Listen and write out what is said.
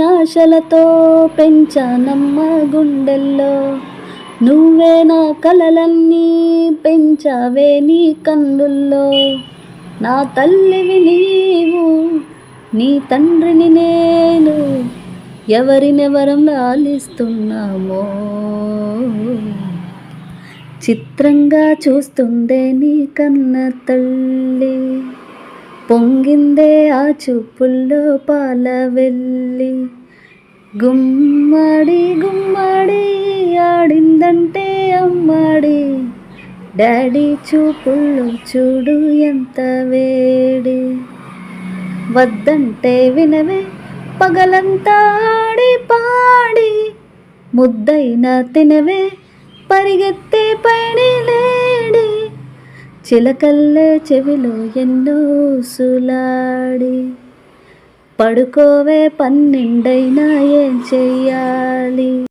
ఆశలతో పెంచానమ్మ గుండెల్లో. నువ్వే నా కలలన్నీ పెంచావే నీ కన్నుల్లో. నా తల్లివి నీవు నీ తండ్రిని నేను ఎవరినెవరం లాలిస్తున్నామో. చిత్రంగా చూస్తుందే నీ కన్న తల్లి. పొంగిందే ఆ చూపుల్లో పాల వెళ్ళి గుమ్మడి గుమ్మడి ఆడిందంటే అమ్మడి. డాడీ చూపుల్లో చూడు ఎంత వేడి. వద్దంటే వినవే పగలంతా ఆడి పాడి. ముద్దైనా తినవే పరిగెత్తే పైడి చిలకల్ల చెవిలో ఎన్నో సులాడి. పడుకోవే పన్నెండైనా ఏం చెయ్యాలి?